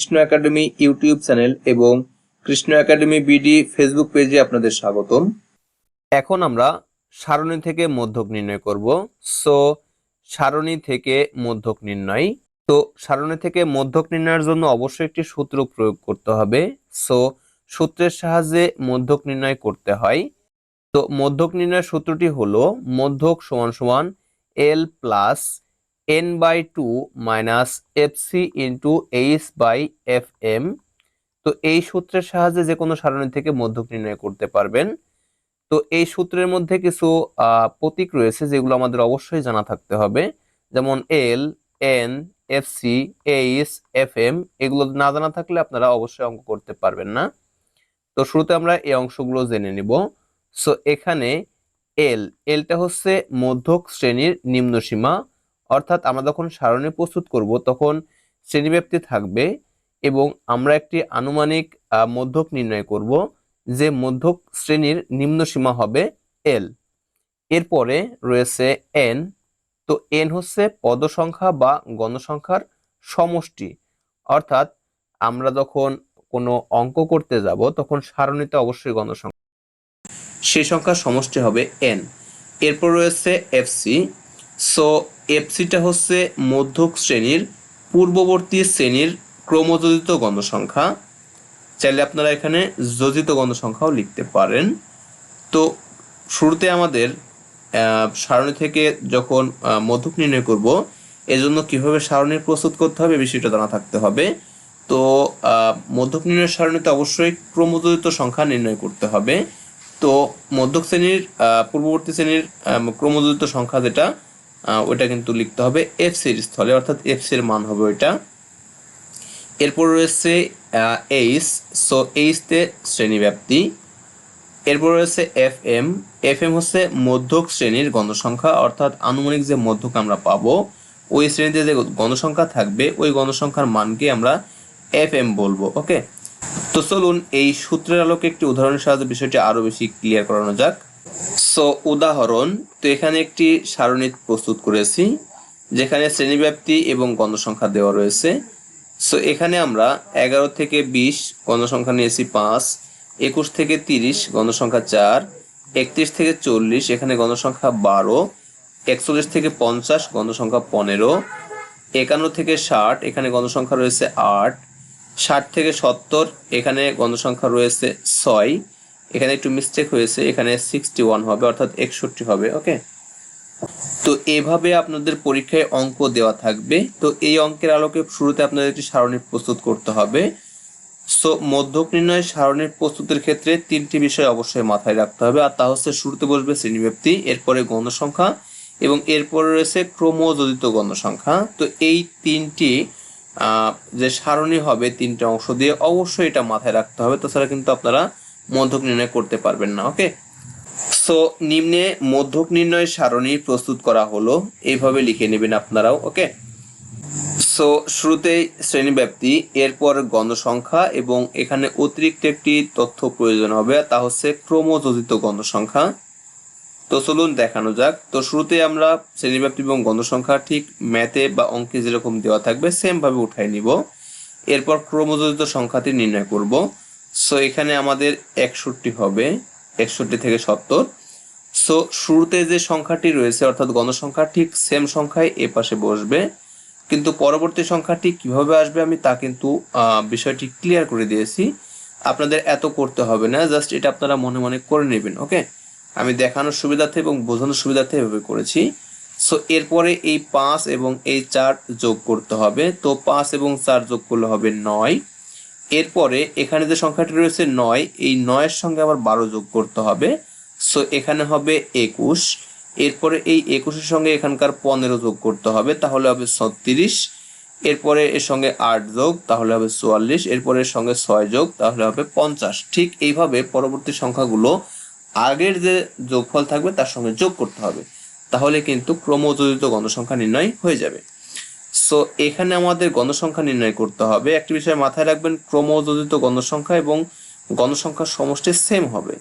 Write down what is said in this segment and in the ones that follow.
Krishna academy YouTube channel এবং Krishna academy BD Facebook পেজে আপনাদের স্বাগতম। এখন আমরা সারণী থেকে মধ্যক নির্ণয় করব। সো, সারণী থেকে মধ্যক নির্ণয়। তো, সারণী থেকে মধ্যক নির্ণয়ের জন্য অবশ্যই একটি সূত্র প্রয়োগ করতে হবে। সো, সূত্রের সাহায্যে মধ্যক নির্ণয় করতে হয়। তো, মধ্যক নির্ণয়ের সূত্রটি হলো মধ্যক সমান সমান L plus N by two minus F C into H by F M তো এই সূত্রের সাহায্যে যে কোনো সারণী থেকে মধ্যক নির্ণয় করতে পারবেন। তো এই সূত্রের মধ্যে কিছু প্রতীক রয়েছে যেগুলো আমাদের অবশ্যই জানা থাকতে হবে। যেমন L N F C H F M এগুলো না জানা থাকলে আপনারা অবশ্যই অঙ্ক করতে পারবেন না। তো শুরুতে আমরা এই অংশগুলো জেনে নিব। সো এখানে এল এলটা হচ্ছে মধ্যক শ্রেণির নিম্ন সীমা অর্থাৎ আমরা যখন সারণী প্রস্তুত করব, তখন শ্রেণীব্যাপ্তি থাকবে এবং আমরা একটি আনুমানিক মধ্যক নির্ণয় করব যে মধ্যক শ্রেণির নিম্ন সীমা হবে এল এরপরে রয়েছে এন তো এন হচ্ছে পদ সংখ্যা বা গণসংখ্যার সমষ্টি। অর্থাৎ আমরা যখন কোনো অঙ্ক করতে যাব, তখন সারণীতে অবশ্যই গণসংখ্যা। সেই সংখ্যার সমষ্টি হবে এন এরপর রয়েছে এফসি সো এফসিটা হচ্ছে মধ্যক শ্রেণির, পূর্ববর্তী শ্রেণির ক্রমযোজিত গণসংখ্যা। চাইলে আপনারা এখানে যোজিত গণসংখ্যাও লিখতে পারেন। তো শুরুতে আমাদের সারণী থেকে যখন মধ্যক নির্ণয় করব, এজন্য কীভাবে সারণী প্রস্তুত করতে হবে বিষয়টা জানা থাকতে হবে। তো মধ্যক নির্ণয়ের সারণীতে অবশ্যই ক্রমযোজিত সংখ্যা নির্ণয় করতে হবে। তো মধ্যক শ্রেণির পূর্ববর্তী শ্রেণির ক্রমযোজিত সংখ্যা যেটা ওইটা কিন্তু লিখতে হবে এফ সির স্থলে, অর্থাৎ এফ সির মান হবে ওইটা। এরপর রয়েছে এইচ সো এইচতে শ্রেণীব্যাপ্তি। এরপর রয়েছে এফ এম এফ এম হচ্ছে মধ্যক শ্রেণির গণসংখ্যা, অর্থাৎ আনুমানিক যে মধ্যক আমরা পাবো, ওই শ্রেণীতে যে গণসংখ্যা থাকবে, ওই গণসংখ্যার মানকে আমরা এফ এম বলব ওকে তো চলুন এই সূত্রের আলোকে একটি উদাহরণের সাহায্যে বিষয়টি আরও বেশি ক্লিয়ার করানো যাক। সো উদাহরণ, তো এখানে একটি সারণী প্রস্তুত করেছি, যেখানে শ্রেণীব্যাপ্তি এবং গণসংখ্যা দেওয়া রয়েছে। সো এখানে আমরা এগারো থেকে বিশ, গণসংখ্যা নিয়েছি পাঁচ, একুশ থেকে তিরিশ, গণসংখ্যা চার, একত্রিশ থেকে চল্লিশ, এখানে গণসংখ্যা বারো, একচল্লিশ থেকে পঞ্চাশ, গণসংখ্যা পনেরো, একান্ন থেকে ষাট, এখানে গণসংখ্যা রয়েছে আট, ষাট থেকে সত্তর, এখানে গণসংখ্যা রয়েছে ছয় এখানে একটু মিস্টেক হয়েছে, এখানে সিক্সটি ওয়ান হবে, অর্থাৎ একষট্টি হবে ওকে তো এভাবে আপনাদের পরীক্ষায় অঙ্ক দেওয়া থাকবে। তো এই অঙ্কের আলোকে শুরুতে আপনাদের একটি সারণী প্রস্তুত করতে হবে। সো মধ্যক নির্ণয় সারণীর প্রস্তুতের ক্ষেত্রে তিনটি বিষয় অবশ্যই মাথায় রাখতে হবে। আর তা হচ্ছে, শুরুতে বসবে শ্রেণীব্যাপ্তি, এরপরে গণসংখ্যা এবং এরপরে রয়েছে ক্রমযোজিত গণসংখ্যা তো এই তিনটি যে সারণী হবে তিনটে অংশ দিয়ে অবশ্যই এটা মাথায় রাখতে হবে। তাছাড়া কিন্তু আপনারা মধ্যক নির্ণয় করতে পারবেন না ওকে সো নিম্নে মধ্যক নির্ণয় সারণী প্রস্তুত করা হলো, এইভাবে লিখে নেবেন আপনারাও ওকে সো শুরুতেই শ্রেণীব্যাপ্তি, এরপর গণসংখ্যা এবং এখানে অতিরিক্ত একটি তথ্য প্রয়োজন হবে, তা হচ্ছে ক্রমযোজিত গণসংখ্যা। তো চলুন দেখানো যাক। তো শুরুতে আমরা শ্রেণীব্যাপ্তি এবং গণসংখ্যা ঠিক ম্যাথে বা অঙ্কে যেরকম দেওয়া থাকবে সেম ভাবে উঠাই নিব। এরপর ক্রমযোজিত সংখ্যাটি নির্ণয় করব। সো এখানে আমাদের একষট্টি হবে, একষট্টি থেকে সত্তর। সো শুরুতে যে সংখ্যাটি রয়েছে, অর্থাৎ গণসংখ্যা, ঠিক সেম সংখ্যায় এ পাশে বসবে। কিন্তু পরবর্তী সংখ্যাটি কীভাবে আসবে আমি তা কিন্তু বিষয়টি ক্লিয়ার করে দিয়েছি। আপনাদের এত করতে হবে না, জাস্ট এটা আপনারা মনে মনে করে নেবেন, ওকে? আমি দেখানোর সুবিধার্থে এবং বোঝানোর সুবিধার্থে এভাবে করেছি। সো এরপরে এই পাঁচ এবং এই চার যোগ করতে হবে। তো পাঁচ এবং চার যোগ করলে হবে নয়। এরপরে এখানে যে সংখ্যাটি রয়েছে নয়, এই নয়ের সঙ্গে আবার বারো যোগ করতে হবে। সো এখানে হবে একুশ। এরপরে এই একুশের সঙ্গে এখানকার পনেরো যোগ করতে হবে, তাহলে হবে ছত্রিশ। এরপরে এর সঙ্গে আট যোগ, তাহলে হবে চুয়াল্লিশ। এরপরে এর সঙ্গে ছয় যোগ, তাহলে হবে পঞ্চাশ। ঠিক এইভাবে পরবর্তী সংখ্যাগুলো আগের যে যোগফল থাকবে, তার সঙ্গে যোগ করতে হবে। তাহলে কিন্তু ক্রমযোজিত গণসংখ্যা নির্ণয় হয়ে যাবে। সো এখানে আমাদের গণসংখ্যা নির্ণয় করতে হবে। একটি বিষয় মাথায় রাখবেন, ক্রমযোজিত গণসংখ্যা এবং গণসংখ্যার সমষ্টি সেম হবে।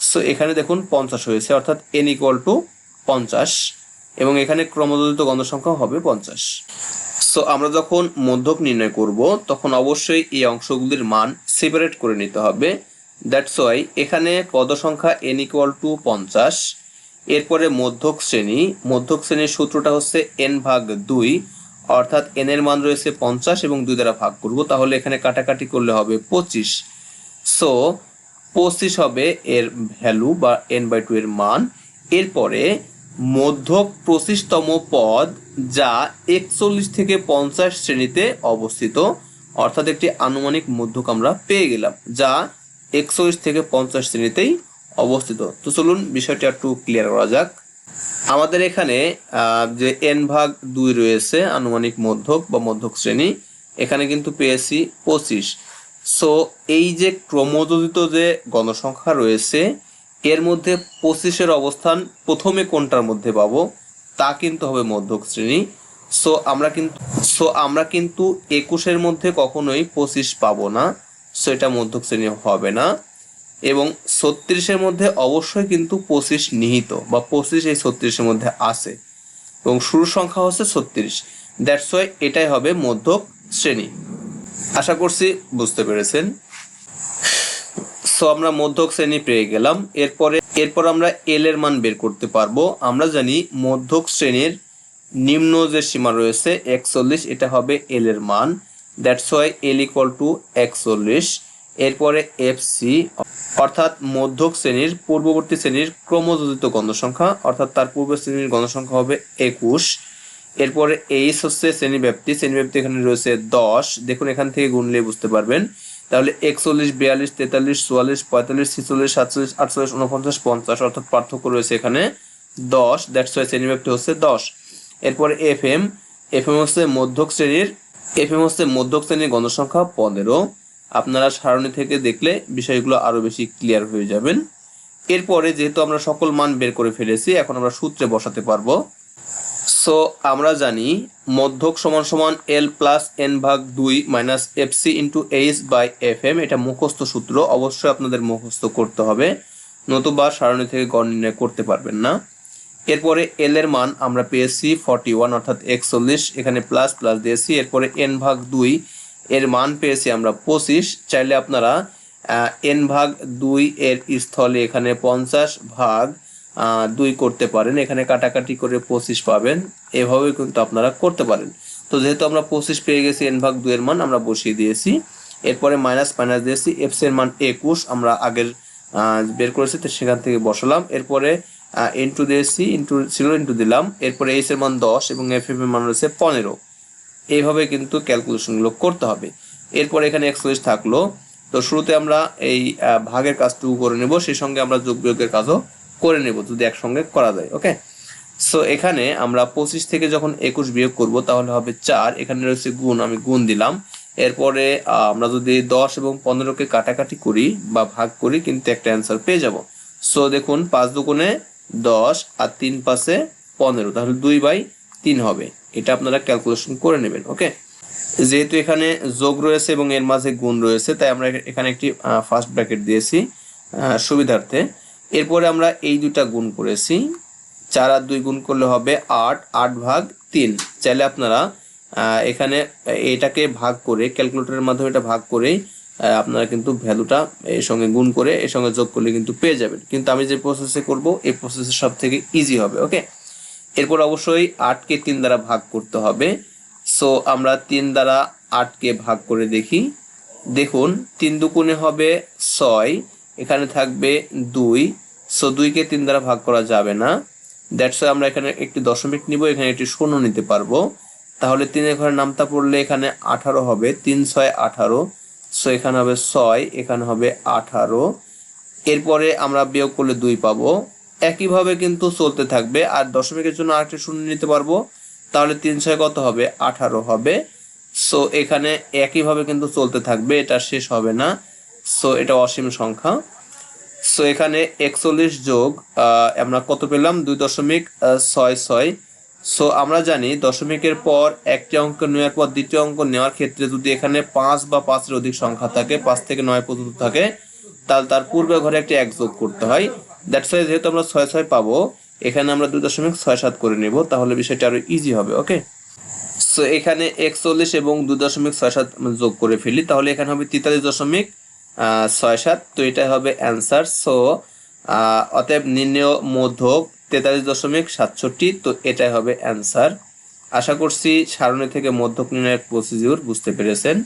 সো এখানে দেখুন পঞ্চাশ হয়েছে, অর্থাৎ এন ইকুয়াল টু পঞ্চাশ, এবং এখানে ক্রমযোজিত গণসংখ্যা হবে পঞ্চাশ। সো আমরা যখন মধ্যক নির্ণয় করব, তখন অবশ্যই এই অংশগুলির মান সেপারেট করে নিতে হবে। দ্যাটস ওয়াই এখানে পদ সংখ্যা এন ইকুয়াল টু পঞ্চাশ, এরপরে মধ্যক শ্রেণি। মধ্যক শ্রেণির সূত্রটা হচ্ছে এন ভাগ দুই অর্থাৎ এন এর মান রয়েছে পঞ্চাশ এবং দুই দ্বারা ভাগ করব, তাহলে এখানে কাটাকাটি করলে হবে পঁচিশ। সো পঁচিশ হবে এর ভ্যালু বা এন বাই টু এর মান। এরপরে মধ্যক পঁচিশতম পদ যা একচল্লিশ থেকে পঞ্চাশ শ্রেণীতে অবস্থিত, অর্থাৎ একটি আনুমানিক মধ্যক আমরা পেয়ে গেলাম, যা একচল্লিশ থেকে পঞ্চাশ শ্রেণীতেই অবস্থিত। তো চলুন বিষয়টা একটু ক্লিয়ার করা যাক। আমাদের এখানে যে এন ভাগ দুই রয়েছে, আনুমানিক মধ্যক বা মধ্যক শ্রেণি, এখানে কিন্তু পেয়েছি পঁচিশ। সো এই যে ক্রমযোজিত যে গণসংখ্যা রয়েছে, এর মধ্যে পঁচিশের অবস্থান প্রথমে কোনটার মধ্যে পাবো? তা কিন্তু হবে মধ্যক শ্রেণি। সো আমরা কিন্তু সো আমরা কিন্তু একুশের মধ্যে কখনোই পঁচিশ পাবো না। সো এটা মধ্যক শ্রেণি হবে না। এবং ছত্রিশের মধ্যে অবশ্যই কিন্তু পঁচিশ নিহিত, বা পঁচিশ এই ছত্রিশের মধ্যে আছে। এবং শুরু সংখ্যা হচ্ছে ছত্রিশ। দ্যাটস ওয়াই এটাই হবে মধ্যক শ্রেণি। আশা করছি বুঝতে পেরেছেন? সো আমরা মধ্যক শ্রেণি পেয়ে গেলাম। এরপরে, এরপর আমরা এল এর মান বের করতে পারব। আমরা জানি মধ্যক শ্রেণির নিম্ন যে সীমা রয়েছে, একচল্লিশ, এটা হবে এল এর মান। That's why L equal to একচল্লিশ। এরপরে এফ সি অর্থাৎ মধ্যক শ্রেণির পূর্ববর্তী শ্রেণির ক্রমযোজিত গণসংখ্যা, অর্থাৎ তার পূর্ব শ্রেণির গণসংখ্যা হবে একুশ। এরপরে এইচ হচ্ছে শ্রেণি ব্যাপ্তি শ্রেণি ব্যাপ্তি এখানে রয়েছে দশ। দেখুন, এখান থেকে গুনলে বুঝতে পারবেন। তাহলে একচল্লিশ, বিয়াল্লিশ, তেতাল্লিশ, চুয়াল্লিশ, পঁয়তাল্লিশ, ছিচল্লিশ, সাতচল্লিশ, আটচল্লিশ উনপঞ্চাশ পঞ্চাশ, অর্থাৎ পার্থক্য রয়েছে এখানে দশ। দ্যাটস ওয়াই শ্রেণি ব্যাপ্তি হচ্ছে দশ। এরপরে এফ এম এফ এম হচ্ছে মধ্যক শ্রেণির এফ এম হচ্ছে মধ্যক শ্রেণির গণসংখ্যা পনেরো। আপনারা সারণী থেকে দেখলে বিষয়গুলো আরও বেশি ক্লিয়ার হয়ে যাবেন। এরপরে যেহেতু আমরা সকল মান বের করে ফেলেছি, এখন আমরা সূত্রে বসাতে পারব। সো আমরা জানি মধ্যক সমান সমান এল প্লাস এন ভাগ দুই minus F C into H by F M এটা মুখস্থ সূত্র, অবশ্যই আপনাদের মুখস্থ করতে হবে, নতুবা সারণী থেকে গড় নির্ণয় করতে পারবেন না। এরপরে এল এর মান আমরা পেয়েছি ফর্টি ওয়ান অর্থাৎ একচল্লিশ, এখানে প্লাস প্লাস দিয়েছি, এরপরে এন ভাগ দুই এর মান পেয়েছি আমরা পঁচিশ। চাইলে আপনারা এন ভাগ দুই এর স্থলে এখানে পঞ্চাশ ভাগ দুই করতে পারেন। এখানে কাটাকাটি করে পঁচিশ পাবেন। এভাবেই কিন্তু আপনারা করতে পারেন। তো যেহেতু আমরা পঁচিশ পেয়ে গেছি এন ভাগ দুই এর মান আমরা বসিয়ে দিয়েছি। এরপরে মাইনাস মাইনাস দিয়েছি এফস এর মান একুশ, আমরা আগের বের করেছি, তো সেখান থেকে বসালাম। এরপরে ইন্টু দিয়েছি ইন্টু ছিল ইন্টু দিলাম। এরপরে এইচ এর মান দশ এবং এফ এর মান রয়েছে পনেরো। এইভাবে কিন্তু ক্যালকুলেশনগুলো করতে হবে। এরপর এখানে একচল্লিশ থাকল। তো শুরুতে আমরা এই ভাগের কাজটুকু করে নেব, সেই সঙ্গে আমরা যোগ বিয়োগের কাজও করে নেব, যদি একসঙ্গে করা যায় ওকে সো এখানে আমরা পঁচিশ থেকে যখন একুশ বিয়োগ করব, তাহলে হবে চার। এখানে রয়েছে গুণ, আমি গুণ দিলাম। এরপরে আমরা যদি দশ এবং পনেরোকে কাটাকাটি করি বা ভাগ করি, কিন্তু একটা অ্যান্সার পেয়ে যাব। সো দেখুন, পাঁচ দুগুণে দশ আর তিন পাশে পনেরো, তাহলে দুই বাই তিন হবে। এটা আপনারা ক্যালকুলেশন করে নেবেন ওকে যেহেতু এখানে যোগ রয়েছে এবং এর মাঝে গুণ রয়েছে, তাই আমরা এখানে একটি ফার্স্ট ব্র্যাকেট দিয়েছি সুবিধার্থে। এরপরে আমরা এই দুটা গুণ করেছি, চার আর দুই গুণ করলে হবে আট আট ভাগ তিন। চাইলে আপনারা এখানে এটাকে ভাগ করে ক্যালকুলেটরের মাধ্যমে এটা ভাগ করে আপনারা কিন্তু ভ্যালুটা এর সঙ্গে গুণ করে, এর সঙ্গে যোগ করলে কিন্তু পেয়ে যাবেন। কিন্তু আমি যে প্রসেসে করব, এই প্রসেসে সব থেকে ইজি হবে ওকে এরপর অবশ্যই আটকে তিন দ্বারা ভাগ করতে হবে। সো আমরা তিন দ্বারা আটকে ভাগ করে দেখি। দেখুন, তিন দুগুণে হবে ছয়, এখানে থাকবে দুই। সো দুইকে তিন দ্বারা ভাগ করা যাবে না। দ্যাটস আমরা এখানে একটি দশমিক নিব, এখানে একটি শূন্য নিতে পারব। তাহলে তিনের ঘরে নামতা পড়লে এখানে আঠারো হবে। তিন, ছয়, আঠারো। সো এখানে হবে ছয়, এখানে হবে আঠারো। এরপরে আমরা বিয়োগ করলে দুই পাবো। একইভাবে কিন্তু চলতে থাকবে। আর দশমিকের জন্য আরেকটা শূন্য নিতে পারব। তাহলে তিন ছয় কত হবে? আঠারো হবে। সো এখানে একইভাবে কিন্তু চলতে থাকবে। এটা শেষ হবে না। সো এটা অসীম সংখ্যা। সো এখানে একচল্লিশ যোগ আমরা কত পেলাম? দুই দশমিক ছয় ছয়। সো আমরা জানি দশমিকের পর একটি অঙ্ক নেওয়ার পর দ্বিতীয় অঙ্ক নেওয়ার ক্ষেত্রে যদি এখানে পাঁচ বা পাঁচের অধিক সংখ্যা থাকে, পাঁচ থেকে নয় পর্যন্ত থাকে, তাহলে তার পূর্বে ঘরে একটি এক যোগ করতে হয়। দ্যাটস ওয়াই যেহেতু আমরা ছয় ছয় পাবো, এখানে আমরা দুই দশমিক ছয় সাত করে নেব, তাহলে বিষয়টা আরও ইজি হবে ওকে সো এখানে একচল্লিশ এবং দুই দশমিক ছয় সাত যোগ করে ফেলি, তাহলে এখানে হবে তেতাল্লিশ দশমিক ছয় সাত, তো এটাই হবে অ্যান্সার সো অতএব নির্ণয় মধ্যক তেতাল্লিশ দশমিক সাতষট্টি, তো এটাই হবে অ্যান্সার আশা করছি সারণী থেকে মধ্যক নির্ণয়ের প্রসিজিওর বুঝতে পেরেছেন।